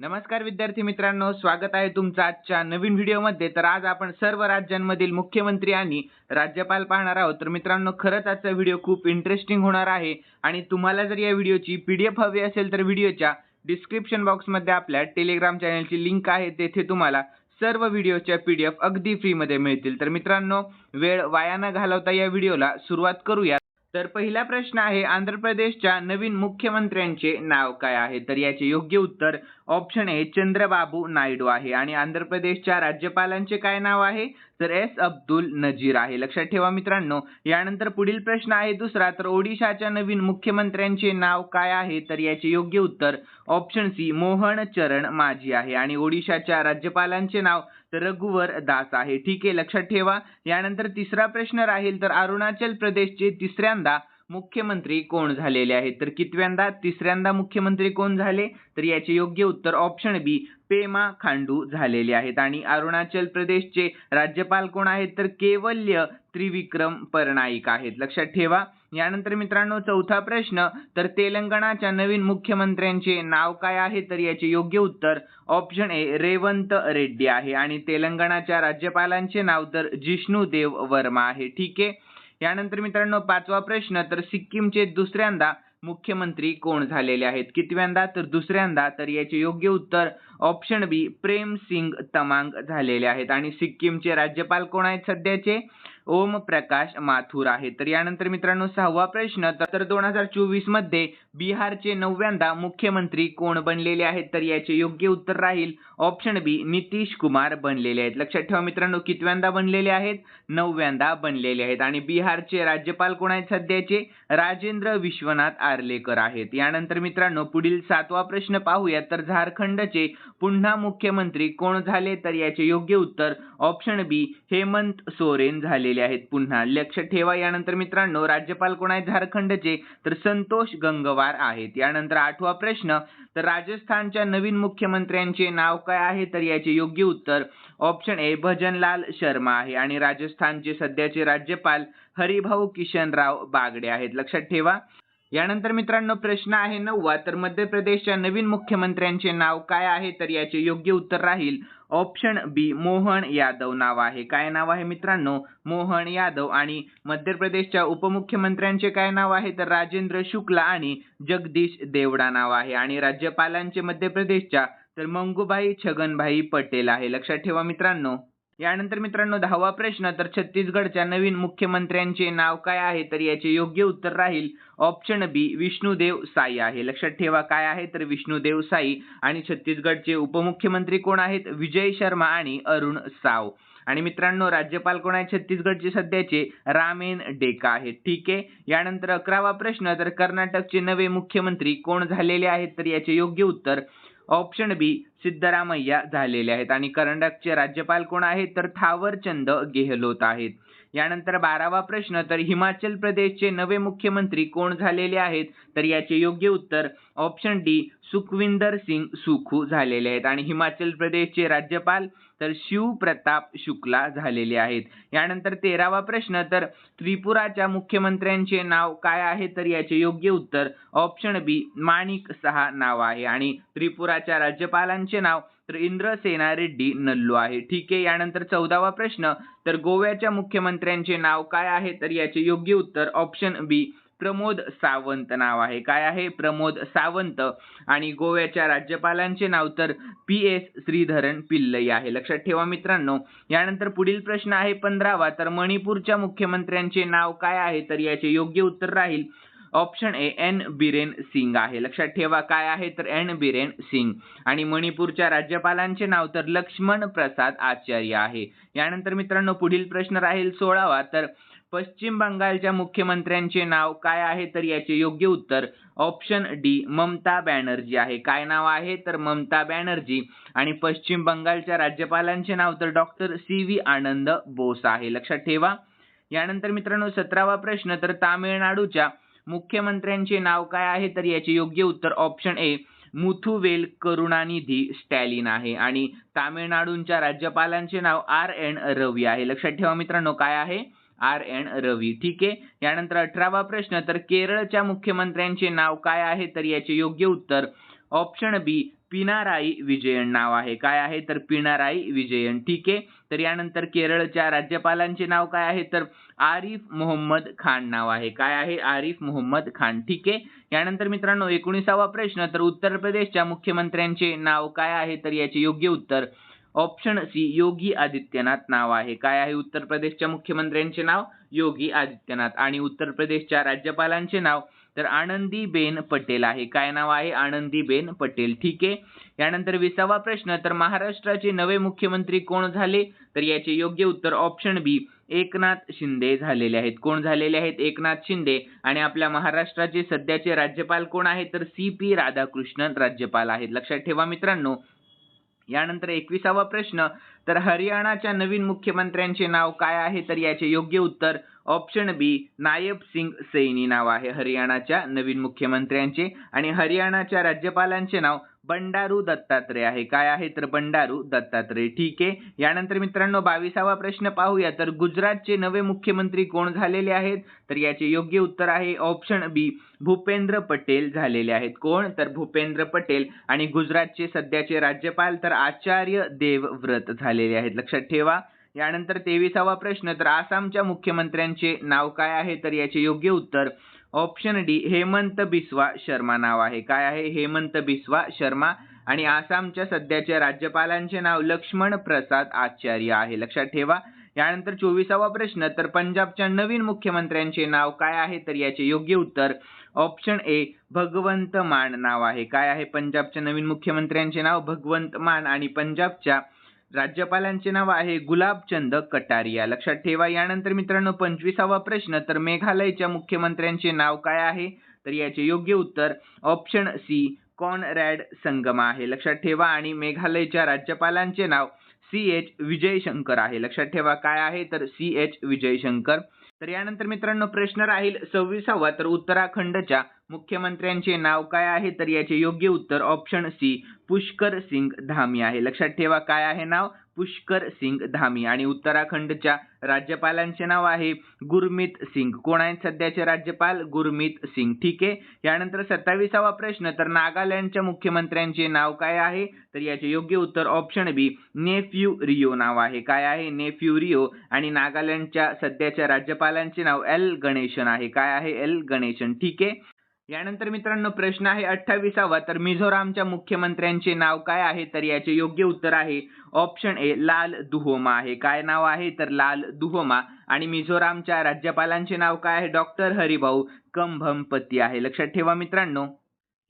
नमस्कार विद्यार्थी मित्रांनो स्वागत आहे तुमचं आजच्या नवीन व्हिडिओमध्ये. तर आज आपण सर्व राज्यांमधील मुख्यमंत्री आणि राज्यपाल पाहणार आहोत. तर मित्रांनो खरंच आजचा व्हिडिओ खूप इंटरेस्टिंग होणार आहे. आणि तुम्हाला जर या व्हिडिओची पी डी एफ हवी असेल तर व्हिडिओच्या डिस्क्रिप्शन बॉक्समध्ये आपल्या टेलिग्राम चॅनलची लिंक आहे. तेथे तुम्हाला सर्व व्हिडिओच्या पी डी एफ अगदी फ्रीमध्ये मिळतील. तर मित्रांनो वेळ वाया न घालवता या व्हिडिओला सुरुवात करूया. तर पहिला प्रश्न आहे आंध्र प्रदेशच्या नवीन मुख्यमंत्र्यांचे नाव काय आहे? तर याचे योग्य उत्तर ऑप्शन ए चंद्रबाबू नायडू आहे. आणि आंध्र प्रदेशच्या राज्यपालांचे काय नाव आहे? तर एस अब्दुल नजीर आहे. लक्षात ठेवा मित्रांनो यानंतर पुढील प्रश्न आहे दुसरा. तर ओडिशाच्या नवीन मुख्यमंत्र्यांचे नाव काय आहे? तर याचे योग्य उत्तर ऑप्शन सी मोहन चरण माझी आहे. आणि ओडिशाच्या राज्यपालांचे नाव तर रघुवर दास आहे. ठीक आहे लक्षात ठेवा. यानंतर तिसरा प्रश्न राहील तर अरुणाचल प्रदेशचे तिसऱ्यांदा मुख्यमंत्री कोण झालेले आहेत? तर कितव्यांदा? तिसऱ्यांदा मुख्यमंत्री कोण झाले? तर याचे योग्य उत्तर ऑप्शन बी पेमा खांडू झालेले आहेत. आणि अरुणाचल प्रदेशचे राज्यपाल कोण आहेत? तर केवल्य त्रिविक्रम परनाईक आहेत. लक्षात ठेवा. यानंतर मित्रांनो चौथा प्रश्न तर तेलंगणाच्या नवीन मुख्यमंत्र्यांचे नाव काय आहे? तर याचे योग्य उत्तर ऑप्शन ए रेवंत रेड्डी आहे. आणि तेलंगणाच्या राज्यपालांचे नाव तर जिष्णुदेव वर्मा आहे. ठीक आहे? यानंतर मित्रांनो पाचवा प्रश्न तर सिक्कीमचे दुसऱ्यांदा मुख्यमंत्री कोण झालेले आहेत? कितव्यांदा? तर दुसऱ्यांदा तर याचे योग्य उत्तर ऑप्शन बी प्रेम सिंग तमांग झालेले आहेत. आणि सिक्कीमचे राज्यपाल कोण आहेत सध्याचे? ओम प्रकाश माथुर आहे. तर यानंतर मित्रांनो सहावा प्रश्न. तर दोन हजार चोवीसमध्ये बिहारचे नवव्यांदा मुख्यमंत्री कोण बनलेले आहेत? तर याचे योग्य उत्तर राहील ऑप्शन बी नितीश कुमार बनलेले आहेत. लक्षात ठेवा मित्रांनो कितव्यांदा बनलेले आहेत? नवव्यांदा बनलेले आहेत. आणि बिहारचे राज्यपाल कोण आहेत सध्याचे? राजेंद्र विश्वनाथ आर्लेकर आहेत. यानंतर मित्रांनो पुढील सातवा प्रश्न पाहूया. तर झारखंडचे पुन्हा मुख्यमंत्री कोण झाले? तर याचे योग्य उत्तर ऑप्शन बी हेमंत सोरेन झालेले आहेत. पुन्हा लक्ष ठेवा. यानंतर मित्रांनो राज्यपाल कोण आहेत? झारखंडचे. तर संतोष गंगवार आहेत. यानंतर आठवा प्रश्न तर राजस्थानच्या नवीन मुख्यमंत्र्यांचे नाव काय आहे? तर याचे योग्य उत्तर ऑप्शन ए भजनलाल शर्मा आहे. आणि राजस्थानचे सध्याचे राज्यपाल हरिभाऊ किशनराव बागडे आहेत. लक्षात ठेवा. यानंतर मित्रांनो प्रश्न आहे नववा. तर मध्य प्रदेशच्या नवीन मुख्यमंत्र्यांचे नाव काय आहे? तर याचे योग्य उत्तर राहील ऑप्शन बी मोहन यादव नाव आहे. काय नाव आहे मित्रांनो? मोहन यादव. आणि मध्य प्रदेशच्या उपमुख्यमंत्र्यांचे काय नाव आहे? तर राजेंद्र शुक्ला आणि जगदीश देवडा नाव आहे. आणि राज्यपालांचे मध्य प्रदेशच्या तर मंगूबाई छगनभाई पटेल आहे. लक्षात ठेवा मित्रांनो. यानंतर मित्रांनो दहावा प्रश्न. तर छत्तीसगडच्या नवीन मुख्यमंत्र्यांचे नाव काय आहे? तर याचे योग्य उत्तर राहील ऑप्शन बी विष्णुदेव साई आहे. लक्षात ठेवा काय आहे? तर विष्णुदेव साई आणि छत्तीसगडचे उपमुख्यमंत्री कोण आहेत? विजय शर्मा आणि अरुण साव. आणि मित्रांनो राज्यपाल कोण आहेत? छत्तीसगडचे सध्याचे रामेन डेका आहेत. ठीक आहे? यानंतर अकरावा प्रश्न. तर कर्नाटकचे नवे मुख्यमंत्री कोण झालेले आहेत? तर याचे योग्य उत्तर ऑप्शन बी सिद्धरामय्या झालेले आहेत. आणि कर्नाटकचे राज्यपाल कोण आहेत? तर थावरचंद गेहलोत आहेत. यानंतर बारावा प्रश्न तर हिमाचल प्रदेशचे नवे मुख्यमंत्री कोण झालेले आहेत? तर याचे योग्य उत्तर ऑप्शन डी सुखविंदर सिंग सुखू झालेले आहेत. आणि हिमाचल प्रदेशचे राज्यपाल तर शिवप्रताप शुक्ला झालेले आहेत. यानंतर तेरावा प्रश्न तर त्रिपुराच्या मुख्यमंत्र्यांचे नाव काय आहे? तर याचे योग्य उत्तर ऑप्शन बी माणिक सहा नाव आहे. आणि त्रिपुराच्या राज्यपालांचे नाव तर इंद्रसेना रेड्डी नल्लू आहे. ठीक आहे यानंतर चौदावा प्रश्न. तर गोव्याच्या मुख्यमंत्र्यांचे नाव काय आहे? तर याचे योग्य उत्तर ऑप्शन बी प्रमोद सावंत नाव आहे. काय आहे? प्रमोद सावंत. आणि गोव्याच्या राज्यपालांचे नाव तर पी एस श्रीधरन पिल्लई आहे. लक्षात ठेवा मित्रांनो. यानंतर पुढील प्रश्न आहे पंधरावा. तर मणिपूरच्या मुख्यमंत्र्यांचे नाव काय आहे? तर याचे योग्य उत्तर राहील option A N Biren Singh आहे. लक्षात ठेवा काय आहे तर एन बिरेन सिंग. आणि मणिपूरच्या राज्यपालांचे नाव तर लक्ष्मण प्रसाद आचार्य आहे. यानंतर मित्रांनो पुढील प्रश्न राहील सोळावा. तर पश्चिम बंगालच्या मुख्यमंत्र्यांचे नाव काय आहे तर याचे योग्य उत्तर ऑप्शन डी ममता बॅनर्जी आहे. काय नाव आहे तर ममता बॅनर्जी. आणि पश्चिम बंगालच्या राज्यपालांचे नाव तर doctor C V Ananda Bose आहे. लक्षात ठेवा. यानंतर मित्रांनो सतरावा प्रश्न. तर तामिळनाडूच्या मुख्यमंत्र्यांचे नाव काय आहे? तर याचे योग्य उत्तर ऑप्शन ए मुथुवेल करुणानिधी स्टॅलिन आहे. आणि तामिळनाडूच्या राज्यपालांचे नाव आर एन रवी आहे. लक्षात ठेवा मित्रांनो काय आहे? R N Ravi. ठीक आहे? यानंतर अठरावा प्रश्न तर केरळच्या मुख्यमंत्र्यांचे नाव काय आहे? तर याचे योग्य उत्तर ऑप्शन बी पिनाराई विजयन नाव आहे. काय आहे? तर पिनाराई विजयन. ठीक आहे? तर यानंतर केरळच्या राज्यपालांचे नाव काय आहे? तर आरिफ मोहम्मद खान नाव आहे. काय आहे? आरिफ मोहम्मद खान. ठीक आहे? यानंतर मित्रांनो एकोणीसावा प्रश्न. तर उत्तर प्रदेशच्या मुख्यमंत्र्यांचे नाव काय आहे? तर याचे योग्य उत्तर ऑप्शन सी योगी आदित्यनाथ नाव आहे. काय आहे? उत्तर प्रदेशच्या मुख्यमंत्र्यांचे नाव योगी आदित्यनाथ. आणि उत्तर प्रदेशच्या राज्यपालांचे नाव तर आनंदीबेन पटेल आहे. काय नाव आहे? आनंदीबेन पटेल. ठीक आहे? यानंतर विसावा प्रश्न. तर महाराष्ट्राचे नवे मुख्यमंत्री कोण झाले? तर याचे योग्य उत्तर ऑप्शन बी एकनाथ शिंदे झालेले आहेत. कोण झालेले आहेत? एकनाथ शिंदे. आणि आपल्या महाराष्ट्राचे सध्याचे राज्यपाल कोण आहेत तर सी पी राधाकृष्णन राज्यपाल आहेत. लक्षात ठेवा मित्रांनो. यानंतर एकविसावा प्रश्न. तर हरियाणाच्या नवीन मुख्यमंत्र्यांचे नाव काय आहे? तर याचे योग्य उत्तर ऑप्शन बी नायब सिंग सैनी नाव आहे. हरियाणाच्या नवीन मुख्यमंत्र्यांचे आणि हरियाणाच्या राज्यपालांचे नाव बंडारू दत्तात्रय आहे. काय आहे तर बंडारू दत्तात्रय. ठीक आहे. यानंतर मित्रांनो बावीसावा प्रश्न पाहूया. तर गुजरातचे नवे मुख्यमंत्री कोण झालेले आहेत? तर याचे योग्य उत्तर आहे ऑप्शन बी भूपेंद्र पटेल झालेले आहेत. कोण? तर भूपेंद्र पटेल आणि गुजरातचे सध्याचे राज्यपाल तर आचार्य देवव्रत झालेले आहेत. लक्षात ठेवा. यानंतर तेविसावा प्रश्न तर आसामच्या मुख्यमंत्र्यांचे नाव काय आहे? तर याचे योग्य उत्तर ऑप्शन डी हेमंत बिस्वा शर्मा नाव आहे. काय आहे? हेमंत बिस्वा शर्मा आणि आसामच्या सध्याच्या राज्यपालांचे नाव लक्ष्मण प्रसाद आचार्य आहे. लक्षात ठेवा. यानंतर चोवीसावा प्रश्न तर पंजाबच्या नवीन मुख्यमंत्र्यांचे नाव काय आहे? तर याचे योग्य उत्तर ऑप्शन ए भगवंत मान नाव आहे. काय आहे? पंजाबच्या नवीन मुख्यमंत्र्यांचे नाव भगवंत मान आणि पंजाबच्या राज्यपालांचे नाव आहे गुलाबचंद कटारिया. लक्षात ठेवा यानंतर मित्रांनो पंचवीसावा प्रश्न तर मेघालयच्या मुख्यमंत्र्यांचे नाव काय आहे? तर याचे योग्य उत्तर ऑप्शन सी कॉनरॅड संगमा आहे. लक्षात ठेवा आणि मेघालयच्या राज्यपालांचे नाव सी एच विजयशंकर आहे. लक्षात ठेवा काय आहे? तर सी एच विजयशंकर. तर यानंतर मित्रांनो प्रश्न राहील सव्वीसावा तर उत्तराखंडच्या मुख्यमंत्र्यांचे नाव काय आहे? तर याचे योग्य उत्तर ऑप्शन सी पुष्कर सिंग धामी आहे. लक्षात ठेवा काय आहे नाव? पुष्कर सिंग धामी. आणि उत्तराखंडच्या राज्यपालांचे नाव आहे गुरमीत सिंग. कोण आहेत सध्याचे राज्यपाल? गुरमीत सिंग. ठीक आहे? यानंतर सत्तावीसावा प्रश्न. तर नागालँडच्या मुख्यमंत्र्यांचे नाव काय आहे? तर याचे योग्य उत्तर ऑप्शन बी नेफ्यू रिओ नाव आहे. काय आहे? नेफ्यू रिओ आणि नागालँडच्या सध्याच्या राज्यपालांचे नाव एल गणेशन आहे. काय आहे? एल गणेशन. ठीक आहे? यानंतर मित्रांनो प्रश्न आहे अठ्ठावीसावा. तर मिझोरामच्या मुख्यमंत्र्यांचे नाव काय आहे? तर याचे योग्य उत्तर आहे ऑप्शन ए लाल दुहोमा आहे. काय नाव आहे? तर लाल दुहोमा. आणि मिझोरामच्या राज्यपालांचे नाव काय आहे? डॉक्टर हरिभाऊ कंभमपती आहे. लक्षात ठेवा मित्रांनो.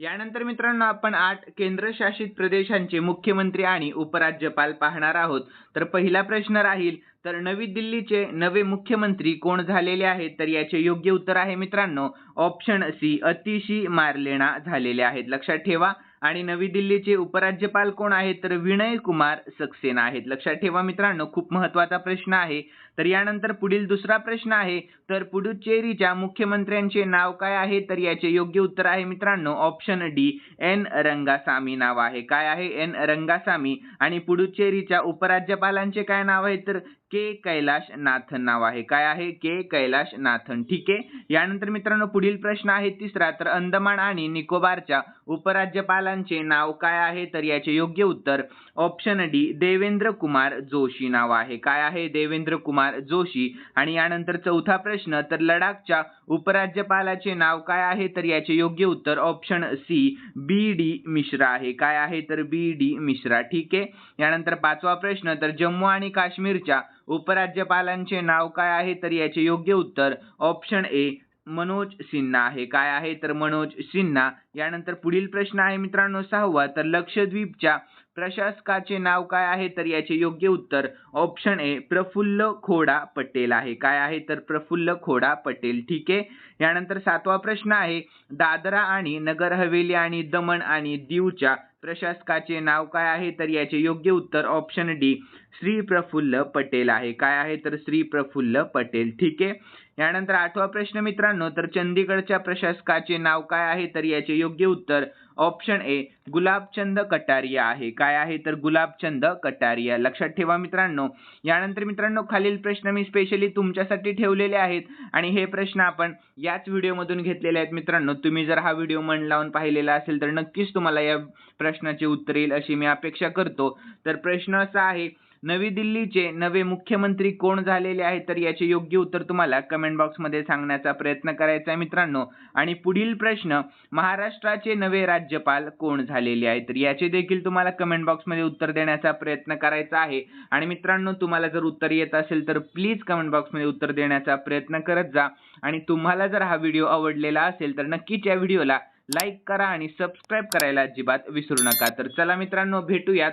यानंतर मित्रांनो आपण आठ केंद्रशासित प्रदेशांचे मुख्यमंत्री आणि उपराज्यपाल पाहणार आहोत. तर पहिला प्रश्न राहील तर नवी दिल्लीचे नवे मुख्यमंत्री कोण झालेले आहेत? तर याचे योग्य उत्तर आहे मित्रांनो ऑप्शन सी अतिशी मार्लेना झालेले आहेत. लक्षात ठेवा. आणि नवी दिल्लीचे उपराज्यपाल कोण आहेत? तर विनय कुमार सक्सेना आहेत. लक्षात ठेवा मित्रांनो खूप महत्त्वाचा प्रश्न आहे. तर यानंतर पुढील दुसरा प्रश्न आहे. तर पुडुचेरीच्या मुख्यमंत्र्यांचे नाव काय आहे? तर याचे योग्य उत्तर आहे मित्रांनो ऑप्शन डी एन. रंगासामी नाव आहे. काय आहे? एन. रंगासामी. आणि पुडुचेरीच्या उपराज्यपालांचे काय नाव आहे? तर के कैलाश नाथन नाव आहे. काय आहे? के कैलाश नाथन ठीक आहे? यानंतर मित्रांनो पुढील प्रश्न आहे तिसरा. तर अंदमान आणि निकोबारच्या उपराज्यपालांचे नाव काय आहे? तर याचे योग्य उत्तर ऑप्शन डी देवेंद्र कुमार जोशी नाव आहे. काय आहे? देवेंद्र कुमार जोशी. आणि यानंतर चौथा प्रश्न तर लडाखच्या उपराज्यपालाचे नाव काय आहे? तर याचे योग्य उत्तर option C B D Mishra आहे. काय आहे? तर बी डी मिश्रा. ठीक आहे? यानंतर पाचवा प्रश्न तर जम्मू आणि काश्मीरच्या उपराज्यपालांचे नाव काय आहे? तर याचे योग्य उत्तर ऑप्शन ए मनोज सिन्हा आहे. काय आहे? तर मनोज सिन्हा. यानंतर पुढील प्रश्न आहे मित्रांनो सहावा. तर लक्षद्वीपच्या प्रशासकाचे नाव काय आहे? तर याचे योग्य उत्तर ऑप्शन ए प्रफुल्ल खोडा पटेल आहे. काय आहे? तर प्रफुल्ल खोडा पटेल. ठीक आहे? यानंतर सातवा प्रश्न आहे दादरा आणि नगर हवेली आणि दमण आणि दीवच्या प्रशासकाचे नाव काय आहे? तर याचे योग्य उत्तर ऑप्शन डी श्री प्रफुल्ल पटेल आहे. काय आहे? तर श्री प्रफुल्ल पटेल. ठीक आहे? यानंतर आठवा प्रश्न मित्रांनो तर चंदीगडच्या प्रशासकाचे नाव काय आहे? तर याचे योग्य उत्तर ऑप्शन ए गुलाबचंद कटारिया आहे. काय आहे? तर गुलाबचंद कटारिया. लक्षात ठेवा मित्रांनो. यानंतर मित्रांनो खालील प्रश्न मी स्पेशली तुमच्यासाठी ठेवलेले आहेत. आणि हे प्रश्न आपण याच व्हिडिओमधून घेतलेले आहेत मित्रांनो. तुम्ही जर हा व्हिडिओ मन लावून पाहिलेला असेल तर नक्कीच तुम्हाला या प्रश्नाचे उत्तर येईल अशी मी अपेक्षा करतो. तर प्रश्न असा आहे नवी दिल्लीचे नवे मुख्यमंत्री कोण झालेले आहेत तर याचे योग्य उत्तर तुम्हाला कमेंट बॉक्समध्ये सांगण्याचा प्रयत्न करायचा आहे मित्रांनो. आणि पुढील प्रश्न महाराष्ट्राचे नवे राज्यपाल कोण झालेले आहेत? तर याचे देखील तुम्हाला कमेंट बॉक्समध्ये उत्तर देण्याचा प्रयत्न करायचा आहे. आणि मित्रांनो तुम्हाला जर उत्तर येत असेल तर प्लीज कमेंट बॉक्समध्ये उत्तर देण्याचा प्रयत्न करत जा. आणि तुम्हाला जर हा व्हिडिओ आवडलेला असेल तर नक्कीच या व्हिडिओला लाईक करा आणि सबस्क्राईब करायला अजिबात विसरू नका. तर चला मित्रांनो भेटूयात.